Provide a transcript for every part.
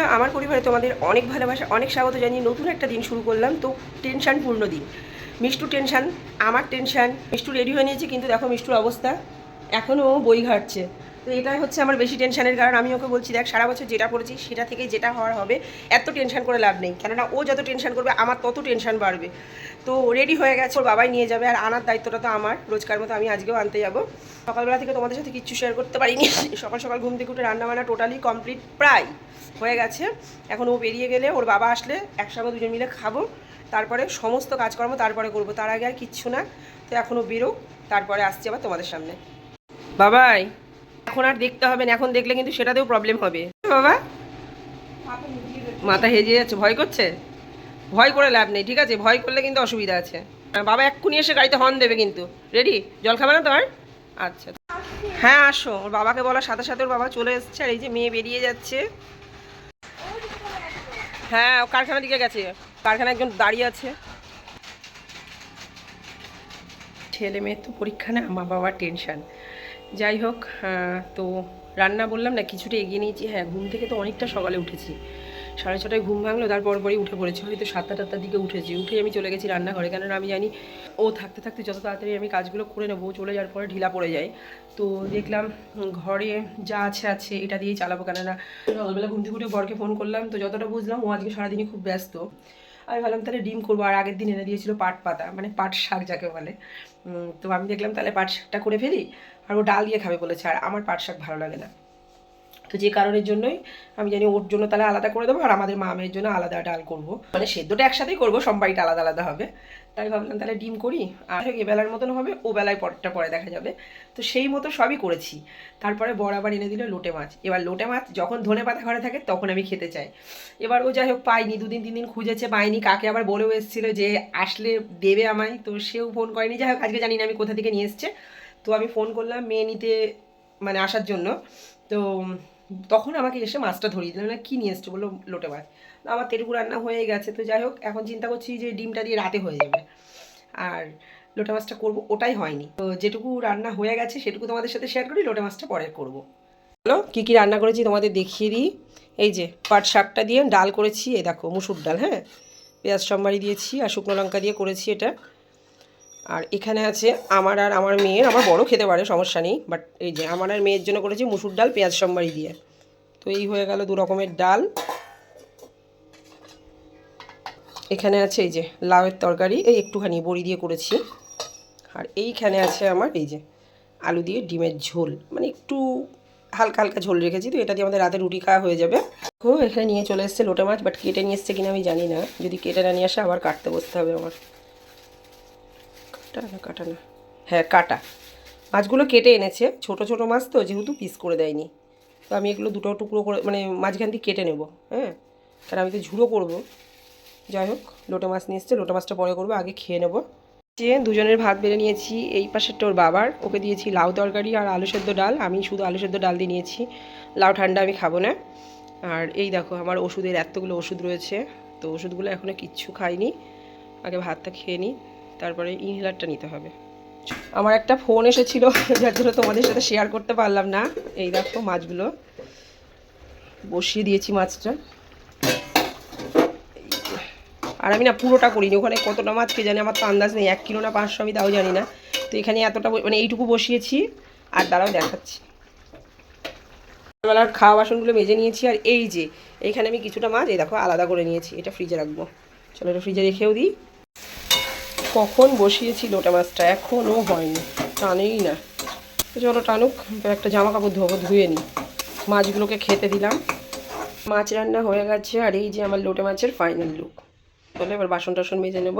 বন্ধুরা, আমার পরিবারে তোমাদের অনেক ভালোবাসা, অনেক স্বাগত জানিয়ে নতুন একটা দিন শুরু করলাম। তো টেনশন পূর্ণ দিন। মিষ্টু টেনশান, আমার টেনশান। মিষ্টু রেডি হয়ে নিয়েছে, কিন্তু দেখো মিষ্টুর অবস্থা। এখনও বই ঘাটছে। তো এটাই হচ্ছে আমার বেশি টেনশনের কারণ। আমি ওকে বলছি, দেখ, সারা বছর যেটা পড়েছি, সেটা থেকে যেটা হওয়ার হবে, এত টেনশন করে লাভ নেই। কেননা ও যত টেনশন করবে, আমার তত টেনশন বাড়বে। তো রেডি হয়ে গেছে, ওর বাবাই নিয়ে যাবে, আর আনার দায়িত্বটা তো আমার। রোজকার মতো আমি আজকেও আনতে যাব। সকালবেলা থেকে তোমাদের সাথে কিচ্ছু শেয়ার করতে পারিনি। সকাল সকাল ঘুম থেকে উঠে রান্নাবান্না টোটালি কমপ্লিট প্রায় হয়ে গেছে। এখন ও বেরিয়ে গেলে ওর বাবা আসলে একসঙ্গে দুজন মিলে খাব, তারপরে সমস্ত কাজকর্ম তারপরে করব। তার আগে আর কিচ্ছু না। তো এখনও বেরো তারপরে আসছি আবার তোমাদের সামনে। বাবাই! এখন আর দেখতে হবে না, এখন দেখলে কিন্তু সেটাতেও প্রবলেম হবে। বাবা, মাথা হেজে যাচ্ছে, ভয় করছে? ভয় করে লাভ নেই, ঠিক আছে? ভয় করলে কিন্তু অসুবিধা আছে। বাবা এক্ষুনি এসে গাড়িতে হর্ন দেবে কিন্তু। রেডি জল খাবে না তোমার? আচ্ছা। হ্যাঁ আসো। ওর বাবাকে বলার সাথে সাথে ওর বাবা চলে এসছে আর এই যে মেয়ে বেরিয়ে যাচ্ছে। হ্যাঁ ও কারখানার দিকে গেছে। কারখানায় একজন দাঁড়িয়ে আছে। ছেলে মেয়ের তো পরীক্ষা না, মা বাবার টেনশন। যাই হোক তো রান্না বললাম না, কিছুটা এগিয়ে নিয়েছি। হ্যাঁ ঘুম থেকে তো অনেকটা সকালে উঠেছি। সাড়ে ছটায় ঘুম ভাঙলো, তারপর পরই উঠে পড়েছি। হয়তো সাতটা টাটটার দিকে উঠেছি। উঠে আমি চলে গেছি রান্নাঘরে। কেননা আমি জানি ও থাকতে থাকতে যত তাড়াতাড়ি আমি কাজগুলো করে নেব চলে যাওয়ার পরে ঢিলা পড়ে যায়। তো দেখলাম ঘরে যা আছে আছে, এটা দিয়েই চালাবো। কেননা সকালবেলা ঘুম থেকে উঠে বরকে ফোন করলাম। তো যতটা বুঝলাম ও আজকে সারাদিনই খুব ব্যস্ত। আমি ভাবলাম তাহলে ডিম করব, আর আগের দিন এনে দিয়েছিল পাট পাতা মানে পাট শাক যাকে বলে। তো আমি দেখলাম তাহলে পাট শাকটা করে ফেলি, আর ও ডাল দিয়ে খাবে বলেছে, আর আমার পাট শাক ভালো লাগে না। তো যে কারণের জন্যই আমি জানি ওর জন্য তাহলে আলাদা করে দেবো আর আমাদের মামের জন্য আলাদা ডাল করব। মানে সেদ্ধটা একসাথেই করব সব বাড়িটা আলাদা আলাদা হবে। তাই ভাবলাম তাহলে ডিম করি, আর এ বেলার মতন হবে, ও বেলায় পরটা পরে দেখা যাবে। তো সেই মতো সবই করেছি। তারপরে বড় আবার এনে দিল লোটে মাছ। এবার লোটে মাছ যখন ধনে পাতা ঘরে থাকে তখন আমি খেতে চাই। এবার ও যাই হোক পাইনি, দুদিন তিন দিন খুঁজেছে, পাইনি। কাকে আবার বলেও এসেছিল যে আসলে দেবে আমায়। তো সেও ফোন করেনি। যাই হোক, আজকে জানি না আমি কোথা থেকে নিয়ে এসছে। তো আমি ফোন করলাম মেয়ে নিতে মানে আসার জন্য। তো তখন আমাকে এসে মাছটা ধরিয়ে দিল। না, কী নিয়ে এসছো বলল লোটে মাছ। আমার তেলুগু রান্না হয়ে গেছে, তো যাই হোক, এখন চিন্তা করছি যে ডিমটা দিয়ে রাতে হয়ে যাবে। আর লোটে মাছটা করব, ওটাই হয়নি। তো যেটুকু রান্না হয়ে গেছে, সেটুকু তোমাদের সাথে শেয়ার করি, লোটে মাছটা পরে করব। হলো কী কী রান্না করেছি তোমাদের দেখিয়ে দিই। এই যে, পাট শাকটা দিয়ে ডাল করেছি, এই দেখো, মুসুর ডাল হ্যাঁ? পেঁয়াজ সম্বারি দিয়েছি আর শুকনো লঙ্কা দিয়ে করেছি এটা। আর এখানে আছে আমার আর আমার মেয়ের, আমার বড় খেতে পারে, সমস্যা নেই বাট এই যে আমার আর মেয়ের জন্য করেছি মুসুর ডাল, পেঁয়াজ সম্বারি দিয়ে। তো এই হয়ে গেল দু রকমের ডাল। এখানে আছে এই যে লাউয়ের তরকারি, এই একটুখানি বড়ি দিয়ে করেছি। আর এইখানে আছে আমার এই যে আলু দিয়ে ডিমের ঝোল মানে একটু হালকা হালকা ঝোল রেখেছি, তো এটা দিয়ে আমাদের রাতে রুটি খাওয়া হয়ে যাবে। ও এখানে নিয়ে চলে এসছে লোটে মাছ বাট কেটে নিয়ে এসছে কিনা আমি জানি না। যদি কেটে না নিয়ে আসে, আবার কাটতে বসতে হবে আমার। কাটা না কাটা না। হ্যাঁ কাটা। মাছগুলো কেটে এনেছে। ছোট ছোট মাছ তো, যেহেতু পিস করে দেয়নি। তো আমি এগুলো দুটো টুকরো করে মানে মাঝখান দিয়ে কেটে নেব হ্যাঁ? কারণ আমি তো ঝুড়ো করব। যাই হোক, লোটে মাছ নিয়ে এসছে। লোটে মাছটা পরে করব, আগে খেয়ে নেব। যে দুজনের ভাত বেড়ে নিয়েছি, এই পাশেরটা ওর বাবার। ওকে দিয়েছি লাউ তরকারি আর আলু সেদ্ধ ডাল। আমি শুধু আলু সেদ্ধ ডাল দিয়ে নিয়েছি। লাউ ঠান্ডা আমি খাব না। আর এই দেখো, আমার ওষুধের এতগুলো ওষুধ রয়েছে। তো ওষুধগুলো এখনও কিচ্ছু খাইনি। আগে ভাতটা খেয়ে নিই। তারপরে ইনহেলারটা নিতে হবে। আমার একটা ফোন এসেছিল, যার জন্য তোমাদের সাথে শেয়ার করতে পারলাম না। এই দেখো মাছগুলো। বসিয়ে দিয়েছি মাছটা। আর আমি না পুরোটা করিনি, ওখানে কতটা মাছ কে জানি, আমার তো আন্দাজ নেই, এক কিলো না পাঁচশো আমি তাও জানি না। তো এখানে এতটা মানে এইটুকু বসিয়েছি, আর দাঁড়াও দেখাচ্ছি। সকালবেলার খাওয়া বাসনগুলো মেজে নিয়েছি, আর এই যে এইখানে আমি কিছুটা মাছ, এই দেখো আলাদা করে নিয়েছি, এটা ফ্রিজে রাখব। চলো এটা ফ্রিজে রেখেও দিই। কখন বসিয়েছি লোটা মাছটা? এখনও হয়নি। টানেই না। চলো টানুক একটা জামা কাপড় ধোবো, ধুয়ে নিই মাছগুলোকে খেতে দিলাম। মাছ রান্না হয়ে গেছে, আর এই যে আমার লোটে মাছের ফাইনাল লুক চলো এবার বাসন টাসন মেজে নেব।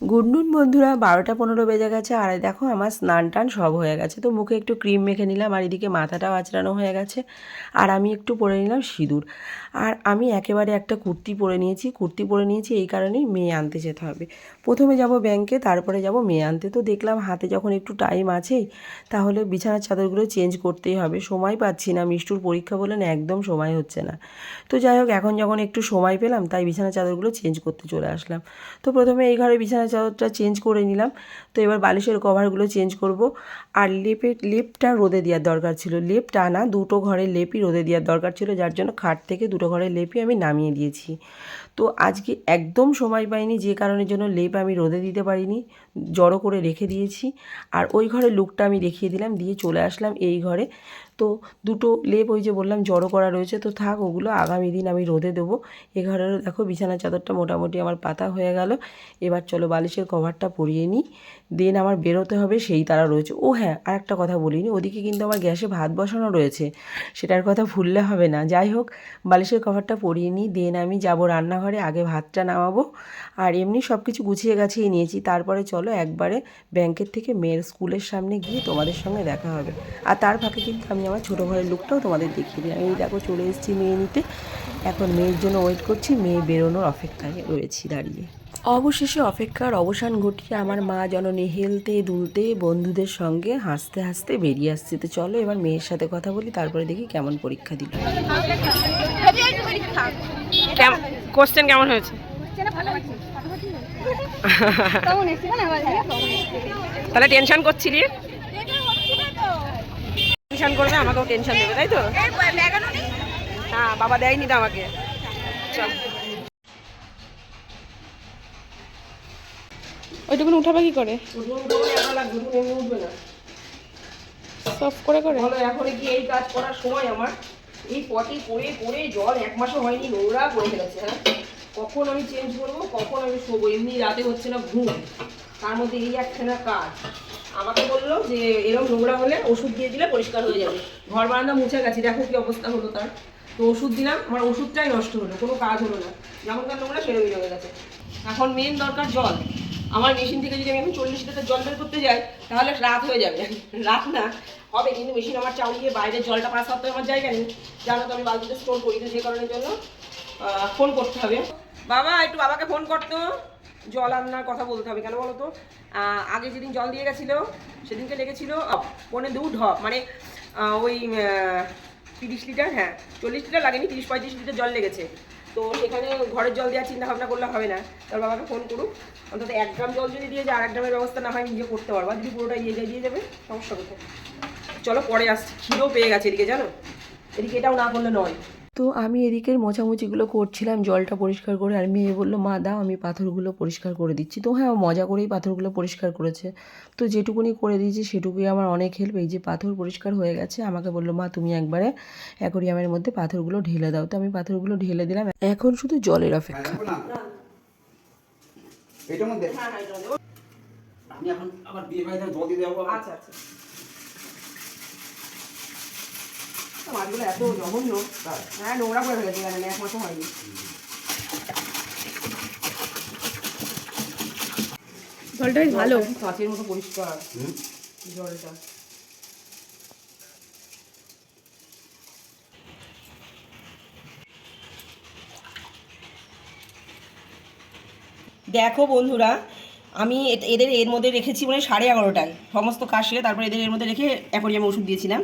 গুড নুন বন্ধুরা, বারোটা পনেরো বেজে গেছে আর দেখো আমার স্নান টান সব হয়ে গেছে। তো মুখে একটু ক্রিম মেখে নিলাম আর এদিকে মাথাটাও আঁচড়ানো হয়ে গেছে। আর আমি একটু পরে নিলাম সিঁদুর। আর আমি একেবারে একটা কুর্তি পরে নিয়েছি। কুর্তি পরে নিয়েছি এই কারণেই মেয়ে আনতে যেতে হবে। প্রথমে যাব ব্যাংকে, তারপরে যাব মেয়ে আনতে। তো দেখলাম হাতে যখন একটু টাইম আছেই তাহলে বিছানার চাদরগুলো চেঞ্জ করতেই হবে। সময় পাচ্ছি না। মিষ্টুর পরীক্ষা বলে না একদম সময় হচ্ছে না। তো যাই হোক, এখন যখন একটু সময় পেলাম, তাই বিছানার চাদরগুলো চেঞ্জ করতে চলে আসলাম। তো প্রথমে এই ঘরে বিছানা চাদরটা চেঞ্জ করে নিলাম। তো এবার বালিশের কভারগুলো চেঞ্জ করব। আর লেপের লেপটা রোদে দেওয়ার দরকার ছিল। লেপটা না, দুটো ঘরের লেপই রোদে দেওয়ার দরকার ছিল, যার জন্য খাট থেকে দুটো ঘরের লেপই আমি নামিয়ে দিয়েছি। তো আজকে একদম সময় পাইনি, যে কারণের জন্য লেপ আমি রোদে দিতে পারিনি, জড়ো করে রেখে দিয়েছি। আর ওই ঘরের লুকটা আমি দেখিয়ে দিলাম, দিয়ে চলে আসলাম এই ঘরে। তো দুটো লেপ ওই যে বললাম জড়ো করা রয়েছে, তো থাক ওগুলো আগামী দিন আমি রোদে দেবো। এ ঘরের দেখো বিছানা চাদরটা মোটামুটি আমার পাতা হয়ে গেল। এবার চলো বালিশের কভারটা পরিয়ে নিই। দেন আমার বেরোতে হবে, সেই তারা রয়েছে। ও হ্যাঁ আর একটা কথা বলিনি, ওদিকে কিন্তু আমার গ্যাসে ভাত বসানো রয়েছে। সেটার কথা ভুললে হবে না। যাই হোক, বালিশের কভারটা পরিয়ে নিই, দেন আমি যাব রান্নাঘরে, আগে ভাতটা নামাবো। আর এমনি সব কিছু গুছিয়ে গাছিয়ে নিয়েছি। তারপরে চলো একবারে ব্যাংকের থেকে মেয়ের স্কুলের সামনে গিয়ে তোমাদের সঙ্গে দেখা হবে। আর তার ফাঁকে কিন্তু আমি আমার ছোটো ঘরের লুকটাও তোমাদের দেখিয়ে দিই। এই দেখো চলে এসেছি মেয়ে নিতে। এখন মেয়ের জন্য ওয়েট করছি মেয়ে বেরোনোর অপেক্ষায় রয়েছি দাঁড়িয়ে। অবশেষে অপেক্ষার অবসান ঘটিয়ে আমার মা জননী হেলতে দুলতে বন্ধুদের সঙ্গে হাসতে হাসতে বেরিয়ে আসছে। তো চলো এবার মেয়ের সাথে কথা বলি তারপরে দেখি কেমন পরীক্ষা দিল। কোশ্চেন কেমন হয়েছে? তাহলে টেনশন করছিলি? টেনশন করবে আমাকেও টেনশন দেবে তাই তো? হ্যাঁ বাবা দেয়নি তো আমাকে। চল। ওইটুকুন উঠাবে কি করে? সফট করে করে? এখন কি এই কাজ করার সময় আমার? এই পটি করে করে জল এক মাসও হয়নি নোংরা করে ফেলেছে হ্যাঁ? কখন আমি চেঞ্জ করব কখন আমি শোবো? এমনি রাতে হচ্ছে না ঘুম। তার মধ্যে এই একখানা কাজ। আমাকে বলল যে এরকম নোংরা হলে ওষুধ দিয়ে দিলে পরিষ্কার হয়ে যাবে। ঘর বারান্দা মুছে গেছে দেখো কি অবস্থা হলো তার। তো ওষুধ দিলাম, আমার ওষুধটাই নষ্ট হলো, কোনো কাজ হলো না। যেমনকার নোংরা সেরকমই রয়ে গেছে। এখন মেন দরকার জল। আমার মেশিন থেকে যদি আমি এখন চল্লিশ লিটার জল বের করতে যাই, তাহলে রাত হয়ে যাবে। রাত না, হবে, কিন্তু মেশিন আমার চালিয়ে বাইরে জলটা পাস করতে আমার জায়গা নেই। জানো তো আমি বালতিতে স্টোর করি তো যে কারণের জন্য ফোন করতে হবে। বাবা, একটু বাবাকে ফোন করতো জল আনার কথা বলতে হবে, কেন বলো তো? আগে যেদিন জল দিয়ে গেছিল, সেদিনকে লেগেছিলো পনে দু ঢপ মানে ওই তিরিশ লিটার হ্যাঁ চল্লিশ লিটার লাগেনি, তিরিশ পঁয়ত্রিশ লিটার জল লেগেছে। তো সেখানে ঘরের জল দেওয়ার চিন্তা ভাবনা করলে হবে না। তার বাবাকে ফোন করুক। অন্তত এক গ্রাম জল যদি দিয়ে যায়, আর এক গ্রামের ব্যবস্থা না হয়, নিজে করতে পারবা। যদি পুরোটা ইয়ে দিয়ে দেবে, সমস্যা কোথায়? চলো, পরে আসছি। ক্ষীরও পেয়ে গেছে এদিকে, জানো? এদিকে এটাও না করলে নয়। তো আমি এদিকের মোছামুছিগুলো করছিলাম জলটা পরিষ্কার করে আর মেয়ে বলল মা দাও আমি পাথরগুলো পরিষ্কার করে দিচ্ছি। তো হ্যাঁ মজা করেই পাথরগুলো পরিষ্কার করেছে। তো যেটুকুনি করে দিয়েছি সেটুকুই আমার অনেক হেল্প এই যে পাথর পরিষ্কার হয়ে গেছে আমাকে বলল মা তুমি একবারে অ্যাকোরিয়ামের মধ্যে পাথরগুলো ঢেলে দাও। তো আমি পাথরগুলো ঢেলে দিলাম এখন শুধু জলের অপেক্ষা। হ্যাঁ, এটার মধ্যে? আমি এখন আবার বিয়ে বাড়িতে জল যাব আবার। আচ্ছা আচ্ছা। মাছগুলো এত জঘন্য হ্যাঁ নোংরা করে ফেলেছে জানেন এক মাসও হয়নি জলটা বেশ ভালো। কাঁচের মতো পরিষ্কার। জলটা। দেখো বন্ধুরা আমি এদের এর মধ্যে রেখেছি মানে সাড়ে এগারোটায়। সমস্ত কাজ সেরে তারপরে এদের এর মধ্যে রেখে অ্যাকোরিয়ামে ওষুধ দিয়েছিলাম।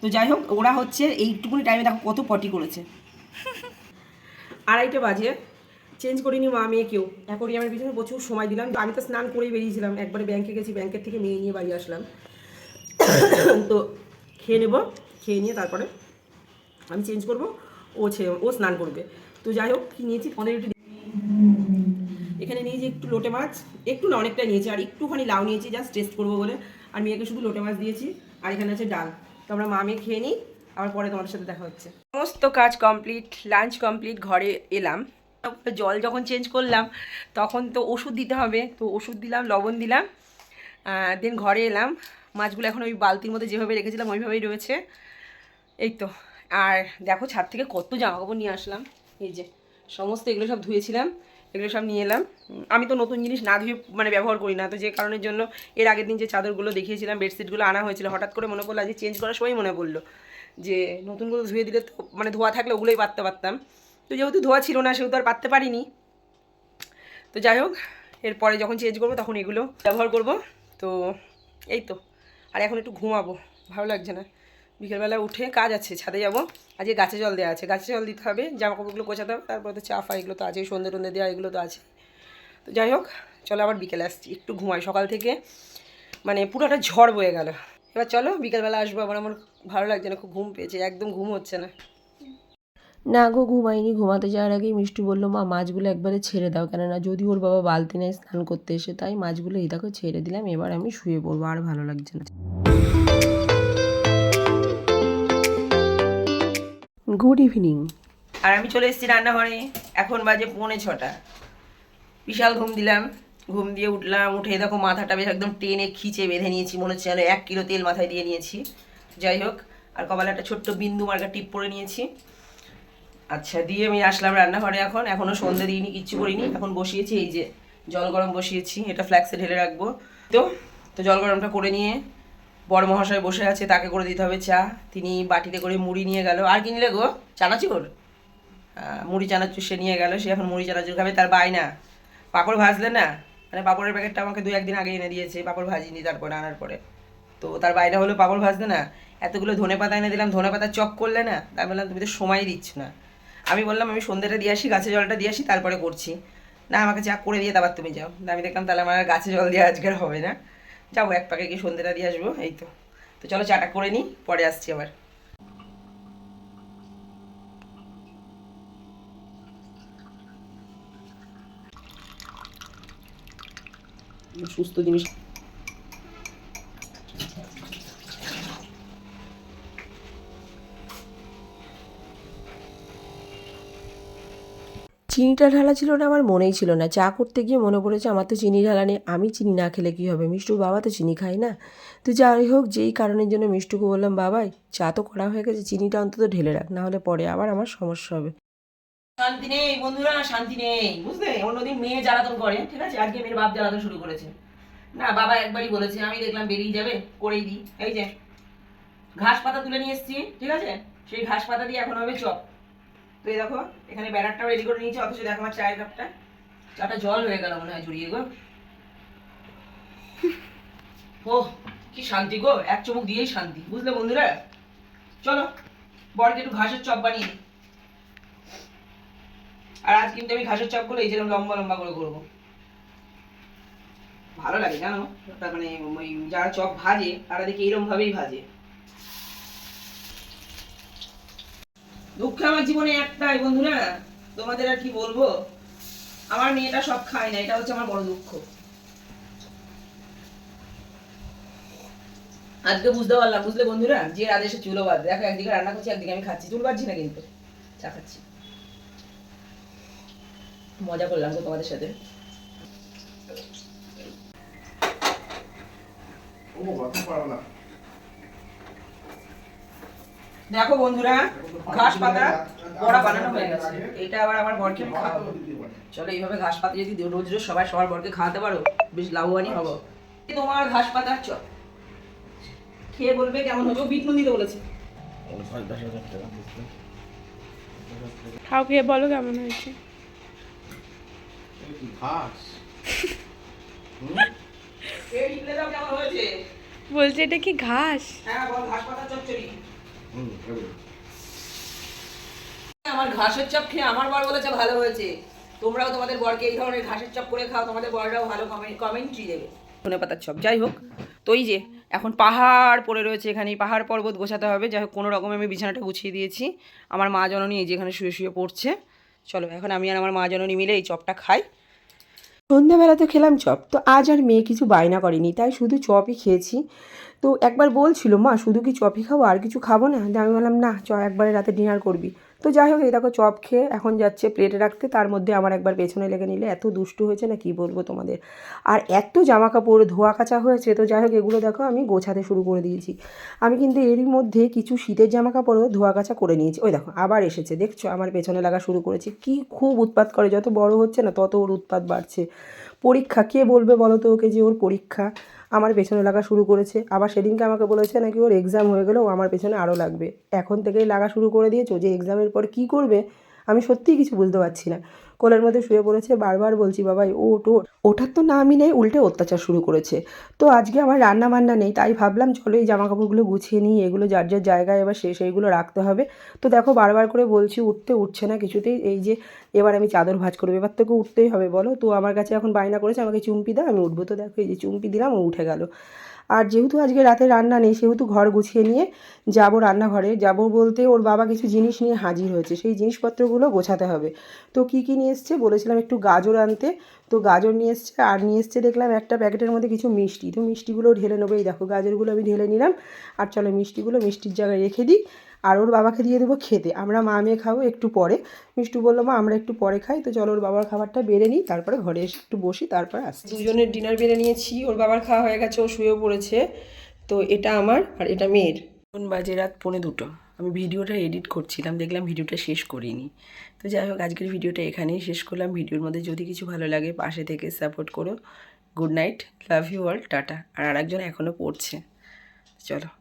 তো যাই হোক, ওরা হচ্ছে এইটুকুনি টাইমে দেখো কত পটি করেছে। আড়াইটে বাজে। চেঞ্জ করিনি মা মেয়ে কেউ। অ্যাকোরিয়ামের পিছনে প্রচুর সময় দিলাম। আমি তো স্নান করেই বেরিয়েছিলাম। একবারে ব্যাংকে গেছি ব্যাংকের থেকে মেয়ে নিয়ে বাড়ি আসলাম। তো খেয়ে নেব, খেয়ে নিয়ে তারপরে আমি চেঞ্জ করব। ও ও স্নান করবে। তো যাই হোক, কী নিয়েছি? পনেরো একটু এখানে নিয়েছি একটু লোটে মাছ। একটু না অনেকটা নিয়েছি। আর একটুখানি লাউ নিয়েছি জাস্ট টেস্ট করব বলে। আর মেয়েকে শুধু লোটে মাছ দিয়েছি। আর এখানে আছে ডাল। তো আমরা মা মেয়ে খেয়ে নিই, আবার পরে তোমাদের সাথে দেখা হচ্ছে। সমস্ত কাজ কমপ্লিট লাঞ্চ কমপ্লিট ঘরে এলাম। জল যখন চেঞ্জ করলাম, তখন তো ওষুধ দিতে হবে, তো ওষুধ দিলাম, লবণ দিলাম দেন ঘরে এলাম। মাছগুলো এখন ওই বালতির মধ্যে যেভাবে রেখেছিলাম, ওইভাবেই রয়েছে। এই তো, আর দেখো ছাদ থেকে কত জামা কাপড় নিয়ে আসলাম। এই যে, সমস্ত এগুলো সব ধুয়েছিলাম। এগুলো সব নিয়ে এলাম। আমি তো নতুন জিনিস না ধুয়ে মানে ব্যবহার করি না। তো যে কারণের জন্য এর আগের দিন যে চাদরগুলো দেখিয়েছিলাম, বেডশিটগুলো আনা হয়েছিল, হঠাৎ করে মনে পড়ল আজকে চেঞ্জ করার সময় মনে পড়ল যে নতুনগুলো ধুয়ে দিলে মানে ধোয়া থাকলে ওগুলোই পারতে পারতাম। তো যেহেতু ধোয়া ছিল না, সেহেতু আর পারতে পারিনি। তো যাই হোক, এরপরে যখন চেঞ্জ করব তখন এগুলো ব্যবহার করব। তো এই তো, আর এখন একটু ঘুমাবো, ভালো লাগছে না। বিকেলবেলা উঠে কাজ আছে, ছাদে যাব। আজকে গাছে জল দেওয়া আছে, গাছে জল দিতে হবে জামা কাপড়গুলো গোছাতে হবে, তারপরে তো চা ফা এগুলো তো আছে সন্ধ্যে টন্ধে দেওয়া এগুলো তো আছে। তো যাই হোক, চলো আবার বিকেলে আসছি, একটু ঘুমাই। সকাল থেকে মানে পুরোটা ঝড় বয়ে গেল। এবার চলো বিকেলবেলা আসব আবার আমার ভালো লাগছে না, খুব ঘুম পেয়েছে, একদম ঘুম হচ্ছে না। না গো, ঘুমাইনি, ঘুমাতে যাওয়ার আগেই মিষ্টি বলল, মা, মাছগুলো একবারে ছেড়ে দাও। কেননা যদি ওর বাবা বালতি নেয়, স্নান করতে এসে, তাই মাছগুলো এই দেখো ছেড়ে দিলাম, এবার আমি শুয়ে পড়ব, আর ভালো লাগছে না। গুড ইভিনিং আর আমি চলে এসেছি রান্নাঘরে। এখন বাজে পৌনে ছটা। বিশাল ঘুম দিলাম। ঘুম দিয়ে উঠলাম, উঠে দেখো মাথাটা বেশ একদম টেনে খিচে বেঁধে নিয়েছি। মনে হচ্ছে যেন এক কিলো তেল মাথায় দিয়ে নিয়েছি। যাই হোক, আর কপালে একটা ছোট্ট বিন্দু মার্কা টিপ পরে নিয়েছি। আচ্ছা দিয়ে আমি আসলাম রান্নাঘরে এখন। এখনও সন্ধে দিইনি, কিচ্ছু করিনি। এখন বসিয়েছি, এই যে জল গরম বসিয়েছি। এটা ফ্ল্যাক্সে ঢেলে রাখব। তো তো জল গরমটা করে নিয়ে বড় মহাশয় বসে আছে, তাকে করে দিতে হবে চা। তিনি বাটিতে করে মুড়ি নিয়ে গেল। আর কি নিলে গো? চানাচুর? মুড়ি চানাচুর সে নিয়ে গেল, সে এখন মুড়ি চানাচুর খাবে, তার বায়না পাঁপড় ভাজলে না? মানে পাঁপড়ের প্যাকেটটা আমাকে দু একদিন আগে এনে দিয়েছে, পাঁপড় ভাজিনি তারপরে আনার পরে। তো তার বাইরে হলো পাঁপড় ভাজতে না, এতগুলো ধনে পাতা এনে দিলাম, ধনে পাতা চক করলে না তাই বললাম, তুমি তো সময় দিচ্ছ না। আমি বললাম, আমি সন্ধ্যেটা দিয়ে আসি, গাছে জলটা দিয়ে আসি, তারপরে করছি। না, আমাকে চা করে দিয়ে, তারপর তুমি যাও। আমি দেখলাম, তাহলে আমার গাছে জল দিয়ে আজকের হবে না। যাব, এক পাকে গিয়ে সন্ধ্যেটা দিয়ে আসব, এই তো। তো চলো চাটা করে নিই, পরে আসছি আবার। সুস্থ জিনিস চিনিটা ঢালা ছিল না, আমার মনেই ছিল না। চা করতে গিয়ে মনে পড়েছে, আমার তো চিনি ঢালা নেই, আমি চিনি না খেলে কী হবে? মিষ্টুর বাবা তো চিনি খায় না। তো যাই হোক, যেই কারণের জন্য মিষ্টুকে বললাম, বাবাই, চা তো করা হয়ে গেছে, চিনিটা অন্তত ঢেলে রাখ, না হলে পরে আবার আমার সমস্যা হবে। শান্তি নেই বন্ধুরা, শান্তি নেই, বুঝলে? অন্যদিন মেয়ে জ্বালাতন করে, ঠিক আছে? আজকে মেয়ের বাপ জ্বালাতন শুরু করেছে। না, বাবা একবারই বলেছে, আমি দেখলাম বেরিয়ে যাবে, করেই দিই। এই যে, ঘাস পাতা তুলে নিয়ে এসেছি, ঠিক আছে? সেই ঘাস পাতা দিয়ে এখন হবে চপ। তো এই দেখো, এখানে ব্যানারটাও রেডি করে নিয়েছি, অথচ দেখো আমার চায়ের কাপটা। চাটা জল হয়ে গেল মনে হয় জড়িয়ে গো। ও, কি শান্তি গো, এক চুমুক দিয়েই শান্তি, বুঝলে বন্ধুরা? চলো, বরকে একটু ঘাসের চপ বানিয়ে আর আজ কিন্তু আমি ঘাসের চপ করে এই যেরকম লম্বা লম্বা করে করব। ভালো লাগে জানো? তার মানে ওই যারা চপ ভাজে, তারা দেখি এরকম ভাবেই ভাজে। দুঃখ আমার জীবনে একটাই, বন্ধুরা। তোমাদের আর কি বলব? আমার মেয়েটা সব খায় না, এটা হচ্ছে আমার বড় দুঃখ। আজকে বুঝতে পারলাম, বুঝলে বন্ধুরা? যে আদেশে চুলো বাদ দেখো, একদিকে রান্না করছি, একদিকে আমি খাচ্ছি। চুল বাজছি না কিন্তু। চা খাচ্ছি। মজা করলাম তো তোমাদের সাথে। দেখো বন্ধুরা ঘাস পাতা বড়া বানানো হয়ে গেছে। এটা আবার আমার বরকে আমি খাওয়াবো। চলো এইভাবে ঘাস পাতা যদি রোজ রোজ সবাই সবার বরকে খাওয়াতে পারো বেশ লাভবানই হব। এই তোমার ঘাস পাতা চপ খেয়ে বলবে কেমন হবে বিট নুন দিতে বলেছে। খাও খেয়ে বলো কেমন হয়েছে। বলছে এটা কি ঘাস? হ্যাঁ ঘাস পাতার চচ্চড়ি। আমার ঘাসের চপ খেয়ে আমার বর বলেছে, ভালো হয়েছে। তোমরাও তোমাদের বরকে এই ধরনের ঘাসের চপ করে খাও, তোমাদের বররাও ভালো কমেন্ট্রি দেবে। ধনে পাতার চপ যাই হোক, তো এই যে, এখন পাহাড় পড়ে রয়েছে এখানে পাহাড় পর্বত গোছাতে হবে। যাই হোক, কোনো রকমে আমি বিছানাটা গুছিয়ে দিয়েছি। আমার মা জননী এই যে এখানে শুয়ে শুয়ে পড়ছে। চলো, এখন আমি আর আমার মা জননী মিলে এই চপটা খাই। সন্ধ্যাবেলা তো খেলাম চপ, তো আজ আর মেয়ে কিছু বায়না করেনি, তাই শুধু চপই খেয়েছি। তো একবার বলছিল, মা, শুধু কি চপই খাব আর কিছু খাব না? আমি বললাম, না, চ, একবারে রাতে ডিনার করবি। তো যাই হোক, এই দেখো চপ খেয়ে এখন যাচ্ছে প্লেটে রাখতে। তার মধ্যে আমার একবার পেছনে লেগে নিলে এত দুষ্টু হয়েছে না, কি বলব তোমাদের? আর এত জামা কাপড় ধোয়া কাচা হয়েছে, তো যাই হোক, এগুলো দেখো আমি গোছাতে শুরু করে দিয়েছি। আমি কিন্তু এরই মধ্যে কিছু শীতের জামা কাপড়ও ধোয়া কাচা করে নিয়েছি। ওই দেখো, আবার এসেছে, দেখছ? আমার পেছনে লাগা শুরু করেছে। কি খুব উৎপাত করে, যত বড় হচ্ছে না, তত ওর উৎপাত বাড়ছে। পরীক্ষা, কে বলবে বলো তো ওকে যে ওর পরীক্ষা? আমার পেছনে লাগা শুরু করেছে। আবার সেদিনকে আমাকে বলেছে নাকি ওর এক্সাম হয়ে গেলেও আমার পেছনে আরও লাগবে। এখন থেকেই লাগা শুরু করে দিয়েছ যে এক্সামের পর কি করবে? আমি সত্যিই কিছু বুঝতে পারছি না। কোলের মধ্যে শুয়ে পড়েছে, বারবার বলছি, বাবাই ওট ওট ওঠার তো নামই নেই, উল্টে অত্যাচার শুরু করেছে। তো আজকে আমার রান্না বান্না নেই, তাই ভাবলাম, চলো এই জামা কাপড়গুলো গুছিয়ে নিই, এগুলো যার যার জায়গায় এবার সে সেইগুলো রাখতে হবে। তো দেখো, বারবার করে বলছি, উঠতে উঠছে না কিছুতেই। এই যে, এবার আমি চাদর ভাঁজ করব, এবার তোকে উঠতেই হবে, বলো? তো আমার কাছে এখন বায়না করেছে, আমাকে চুমপি দাও, আমি উঠবো। তো দেখো, এই যে চুমপি দিলাম, ও উঠে গেল। আর যেহেতু আজকে রাতে রান্না নেই, সেহেতু ঘর গুছিয়ে নিয়ে যাব রান্নাঘরে। যাব বলতে ওর বাবা কিছু জিনিস নিয়ে হাজির হয়েছে, সেই জিনিসপত্রগুলো গোছাতে হবে। তো কি কি নিয়ে এসছে বলেছিলাম একটু গাজর আনতে। তো গাজর নিয়ে এসছে, আর নিয়ে এসছে দেখলাম একটা প্যাকেটের মধ্যে কিছু মিষ্টি। তো মিষ্টিগুলো ঢেলে নেব। এই দেখো গাজরগুলো আমি ঢেলে নিলাম। আর চলো মিষ্টিগুলো মিষ্টির জায়গায় রেখে দিই। আর ওর বাবাকে দিয়ে দেবো খেতে। আমরা মা মেয়ে খাব একটু পরে। মিষ্টু বলল, মা, আমরা একটু পরে খাই। তো চলো ওর বাবার খাবারটা বেড়ে নিই, তারপরে ঘরে এসে একটু বসি, তারপরে আসছি। দুজনের ডিনার বেড়ে নিয়েছি। ওর বাবার খাওয়া হয়ে গেছে, ও শুয়েও পড়েছে। তো এটা আমার আর এটা মেয়ের। এখন বাজে রাত পৌনে দুটো। আমি ভিডিওটা এডিট করছিলাম, দেখলাম ভিডিওটা শেষ করিনি। তো যাই হোক, আজকের ভিডিওটা এখানেই শেষ করলাম। ভিডিওর মধ্যে যদি কিছু ভালো লাগে, পাশে থেকে সাপোর্ট করো। Good night love you all tata. আর আরেকজন এখনও পড়ছে। চলো।